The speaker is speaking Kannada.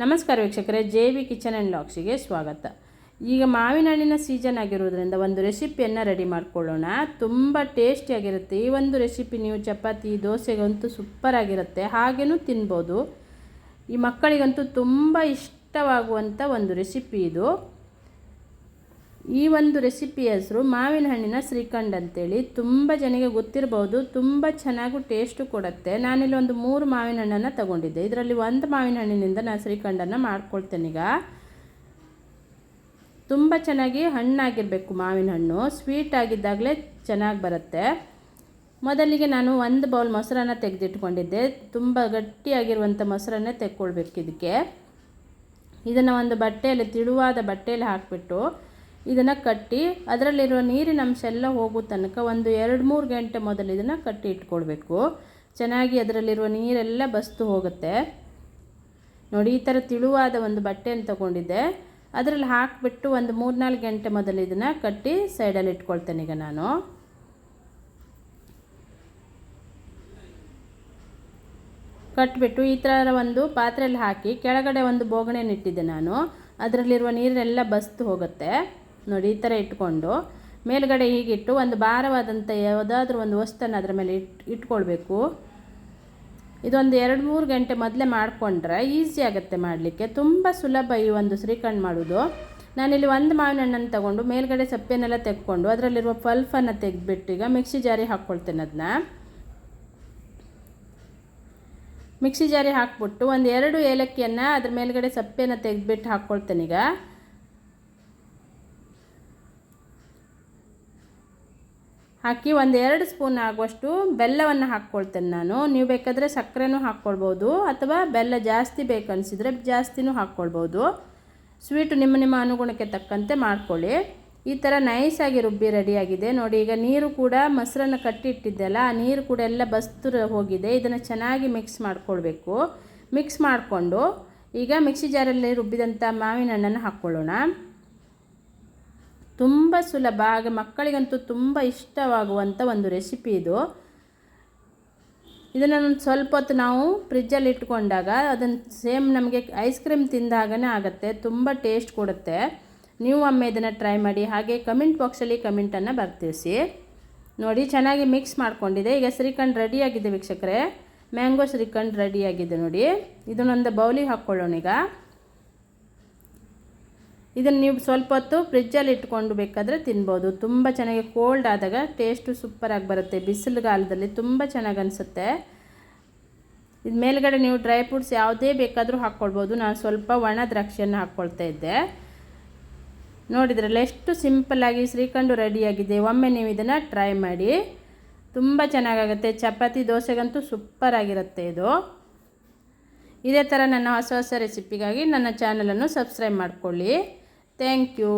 ನಮಸ್ಕಾರ ವೀಕ್ಷಕರೇ, ಜೆ ವಿ ಕಿಚನ್ ಆ್ಯಂಡ್ ಲಾಕ್ಸಿಗೆ ಸ್ವಾಗತ. ಈಗ ಮಾವಿನ ಹಣ್ಣಿನ ಸೀಸನ್ ಆಗಿರೋದ್ರಿಂದ ಒಂದು ರೆಸಿಪಿಯನ್ನು ರೆಡಿ ಮಾಡ್ಕೊಳ್ಳೋಣ. ತುಂಬ ಟೇಸ್ಟಿಯಾಗಿರುತ್ತೆ ಈ ಒಂದು ರೆಸಿಪಿ ನೀವು ಚಪಾತಿ, ದೋಸೆಗಂತೂ ಸೂಪರ್ ಆಗಿರುತ್ತೆ. ಹಾಗೇನೂ ತಿನ್ಬೋದು. ಈ ಮಕ್ಕಳಿಗಂತೂ ತುಂಬ ಇಷ್ಟವಾಗುವಂಥ ಒಂದು ರೆಸಿಪಿ ಇದು. ಈ ಒಂದು ರೆಸಿಪಿ ಹೆಸರು ಮಾವಿನ ಹಣ್ಣಿನ ಶ್ರೀಖಂಡ್ ಅಂತೇಳಿ. ತುಂಬ ಜನಕ್ಕೆ ಗೊತ್ತಿರಬಹುದು ತುಂಬ ಚೆನ್ನಾಗೂ ಟೇಸ್ಟು ಕೊಡುತ್ತೆ. ನಾನಿಲ್ಲಿ ಒಂದು ಮೂರು ಮಾವಿನ ಹಣ್ಣನ್ನು ತಗೊಂಡಿದ್ದೆ. ಇದರಲ್ಲಿ ಒಂದು ಮಾವಿನ ಹಣ್ಣಿನಿಂದ ನಾನು ಶ್ರೀಖಂಡನ್ನು ಮಾಡ್ಕೊಳ್ತೇನೆ ಈಗ. ತುಂಬ ಚೆನ್ನಾಗಿ ಹಣ್ಣಾಗಿರಬೇಕು ಮಾವಿನ ಹಣ್ಣು. ಸ್ವೀಟ್ ಆಗಿದ್ದಾಗಲೇ ಚೆನ್ನಾಗಿ ಬರುತ್ತೆ. ಮೊದಲಿಗೆ ನಾನು ಒಂದು ಬೌಲ್ ಮೊಸರನ್ನ ತೆಗೆದಿಟ್ಕೊಂಡಿದ್ದೆ. ತುಂಬ ಗಟ್ಟಿಯಾಗಿರುವಂಥ ಮೊಸರನ್ನೇ ತೆಕ್ಕೊಳ್ಬೇಕು ಇದಕ್ಕೆ. ಇದನ್ನು ಒಂದು ಬಟ್ಟೆಯಲ್ಲಿ, ತಿಳುವಾದ ಬಟ್ಟೆಯಲ್ಲಿ ಹಾಕಿಬಿಟ್ಟು ಇದನ್ನು ಕಟ್ಟಿ ಅದರಲ್ಲಿರುವ ನೀರಿನ ಅಂಶ ಎಲ್ಲ ಹೋಗೋ ತನಕ ಒಂದು ಎರಡು ಮೂರು ಗಂಟೆ ಮೊದಲು ಇದನ್ನು ಕಟ್ಟಿ ಇಟ್ಕೊಳ್ಬೇಕು. ಚೆನ್ನಾಗಿ ಅದರಲ್ಲಿರುವ ನೀರೆಲ್ಲ ಬಸ್ತು ಹೋಗುತ್ತೆ. ನೋಡಿ, ಈ ಥರ ತಿಳುವಾದ ಒಂದು ಬಟ್ಟೆಯನ್ನು ತಗೊಂಡಿದ್ದೆ. ಅದರಲ್ಲಿ ಹಾಕಿಬಿಟ್ಟು ಒಂದು ಮೂರ್ನಾಲ್ಕು ಗಂಟೆ ಮೊದಲು ಇದನ್ನು ಕಟ್ಟಿ ಸೈಡಲ್ಲಿ ಇಟ್ಕೊಳ್ತೇನೆ ಈಗ ನಾನು. ಕಟ್ಬಿಟ್ಟು ಈ ಥರ ಒಂದು ಪಾತ್ರೆಯಲ್ಲಿ ಹಾಕಿ ಕೆಳಗಡೆ ಒಂದು ಬೋಗಣೆಯನ್ನು ಇಟ್ಟಿದ್ದೆ ನಾನು. ಅದರಲ್ಲಿರುವ ನೀರೆಲ್ಲ ಬಸ್ತು ಹೋಗುತ್ತೆ. ನೋಡಿ, ಈ ಥರ ಇಟ್ಕೊಂಡು ಮೇಲ್ಗಡೆ ಹೀಗಿಟ್ಟು ಒಂದು ಭಾರವಾದಂಥ ಯಾವುದಾದ್ರೂ ಒಂದು ವಸ್ತನ್ನು ಅದರ ಮೇಲೆ ಇಟ್, ಇಟ್ಕೊಳ್ಬೇಕು. ಇದೊಂದು ಎರಡು ಮೂರು ಗಂಟೆ ಮೊದಲೇ ಮಾಡಿಕೊಂಡ್ರೆ ಈಸಿ ಆಗುತ್ತೆ ಮಾಡಲಿಕ್ಕೆ. ತುಂಬ ಸುಲಭ ಈ ಒಂದು ಶ್ರೀಖಂಡ್ ಮಾಡೋದು. ನಾನಿಲ್ಲಿ ಒಂದು ಮಾವಿನ ಹಣ್ಣನ್ನು ತಗೊಂಡು ಮೇಲ್ಗಡೆ ಸಪ್ಪೆನೆಲ್ಲ ತೆಕ್ಕೊಂಡು ಅದರಲ್ಲಿರುವ ಪಲ್ಫನ್ನು ತೆಗೆದ್ಬಿಟ್ಟು ಈಗ ಮಿಕ್ಸಿ ಜಾರಿ ಹಾಕ್ಕೊಳ್ತೇನೆ ಅದನ್ನ ಮಿಕ್ಸಿ ಜಾರಿ ಹಾಕ್ಬಿಟ್ಟು ಒಂದು ಎರಡು ಏಲಕ್ಕಿಯನ್ನು ಅದ್ರ ಮೇಲ್ಗಡೆ ಸಪ್ಪೆನ ತೆಗೆದುಬಿಟ್ಟು ಹಾಕ್ಕೊಳ್ತೇನೆ ಈಗ. ಹಾಕಿ ಒಂದು ಎರಡು ಸ್ಪೂನ್ ಆಗುವಷ್ಟು ಬೆಲ್ಲವನ್ನು ಹಾಕ್ಕೊಳ್ತೇನೆ ನಾನು. ನೀವು ಬೇಕಾದರೆ ಸಕ್ಕರೆನೂ ಹಾಕ್ಕೊಳ್ಬೋದು ಅಥವಾ ಬೆಲ್ಲ ಜಾಸ್ತಿ ಬೇಕನ್ನಿಸಿದರೆ ಜಾಸ್ತಿನೂ ಹಾಕ್ಕೊಳ್ಬೋದು. ಸ್ವೀಟು ನಿಮ್ಮ ನಿಮ್ಮ ಅನುಗುಣಕ್ಕೆ ತಕ್ಕಂತೆ ಮಾಡ್ಕೊಳ್ಳಿ. ಈ ಥರ ನೈಸಾಗಿ ರುಬ್ಬಿ ರೆಡಿಯಾಗಿದೆ. ನೋಡಿ, ಈಗ ನೀರು ಕೂಡ ಮೊಸರನ್ನು ಕಟ್ಟಿಟ್ಟಿದ್ದೆಲ್ಲ, ಆ ನೀರು ಕೂಡ ಎಲ್ಲ ಬಸ್ತು ಹೋಗಿದೆ. ಇದನ್ನು ಚೆನ್ನಾಗಿ ಮಿಕ್ಸ್ ಮಾಡಿಕೊಳ್ಬೇಕು. ಮಿಕ್ಸ್ ಮಾಡಿಕೊಂಡು ಈಗ ಮಿಕ್ಸಿ ಜಾರಲ್ಲಿ ರುಬ್ಬಿದಂಥ ಮಾವಿನ ಹಣ್ಣನ್ನು ಹಾಕ್ಕೊಳ್ಳೋಣ. ತುಂಬ ಸುಲಭ. ಹಾಗೆ ಮಕ್ಕಳಿಗಂತೂ ತುಂಬ ಇಷ್ಟವಾಗುವಂಥ ಒಂದು ರೆಸಿಪಿ ಇದು. ಇದನ್ನು ಸ್ವಲ್ಪ ಹೊತ್ತು ನಾವು ಫ್ರಿಜ್ಜಲ್ಲಿ ಇಟ್ಕೊಂಡಾಗ ಅದನ್ನು ಸೇಮ್ ನಮಗೆ ಐಸ್ ಕ್ರೀಮ್ ತಿಂದಾಗನೇ ಆಗುತ್ತೆ. ತುಂಬ ಟೇಸ್ಟ್ ಕೊಡುತ್ತೆ. ನೀವು ಒಮ್ಮೆ ಇದನ್ನು ಟ್ರೈ ಮಾಡಿ, ಹಾಗೆ ಕಮೆಂಟ್ ಬಾಕ್ಸಲ್ಲಿ ಕಮೆಂಟನ್ನು ಬರ್ತಿಸಿ ನೋಡಿ, ಚೆನ್ನಾಗಿ ಮಿಕ್ಸ್ ಮಾಡ್ಕೊಂಡಿದೆ. ಈಗ ಶ್ರೀಖಂಡ್ ರೆಡಿಯಾಗಿದೆ ವೀಕ್ಷಕರೇ. ಮ್ಯಾಂಗೋ ಶ್ರೀಖಂಡ್ ರೆಡಿಯಾಗಿದೆ ನೋಡಿ. ಇದನ್ನೊಂದು ಬೌಲಿಗೆ ಹಾಕ್ಕೊಳ್ಳೋಣ ಈಗ ಇದನ್ನು ನೀವು ಸ್ವಲ್ಪ ಹೊತ್ತು ಫ್ರಿಜ್ಜಲ್ಲಿ ಇಟ್ಕೊಂಡು ಬೇಕಾದರೆ ತಿನ್ಬೋದು. ತುಂಬ ಚೆನ್ನಾಗಿ ಕೋಲ್ಡ್ ಆದಾಗ ಟೇಸ್ಟು ಸೂಪರಾಗಿ ಬರುತ್ತೆ. ಬಿಸಿಲುಗಾಲದಲ್ಲಿ ತುಂಬ ಚೆನ್ನಾಗಿ ಅನಿಸುತ್ತೆ. ಇದು ಮೇಲ್ಗಡೆ ನೀವು ಡ್ರೈ ಫ್ರೂಟ್ಸ್ ಯಾವುದೇ ಬೇಕಾದರೂ ಹಾಕ್ಕೊಳ್ಬೋದು. ನಾನು ಸ್ವಲ್ಪ ಒಣ ದ್ರಾಕ್ಷಿಯನ್ನು ಹಾಕ್ಕೊಳ್ತಾ ಇದ್ದೆ. ನೋಡಿದ್ರಲ್ಲ ಎಷ್ಟು ಸಿಂಪಲ್ಲಾಗಿ ಶ್ರೀಖಂಡು ರೆಡಿಯಾಗಿದೆ ಒಮ್ಮೆ ನೀವು ಇದನ್ನು ಟ್ರೈ ಮಾಡಿ ತುಂಬ ಚೆನ್ನಾಗಾಗುತ್ತೆ ಚಪಾತಿ, ದೋಸೆಗಂತೂ ಸೂಪರಾಗಿರುತ್ತೆ ಇದು. ಇದೇ ಥರ ನನ್ನ ಹೊಸ ಹೊಸ ರೆಸಿಪಿಗಾಗಿ ನನ್ನ ಚಾನಲನ್ನು ಸಬ್ಸ್ಕ್ರೈಬ್ ಮಾಡಿಕೊಳ್ಳಿ. Thank you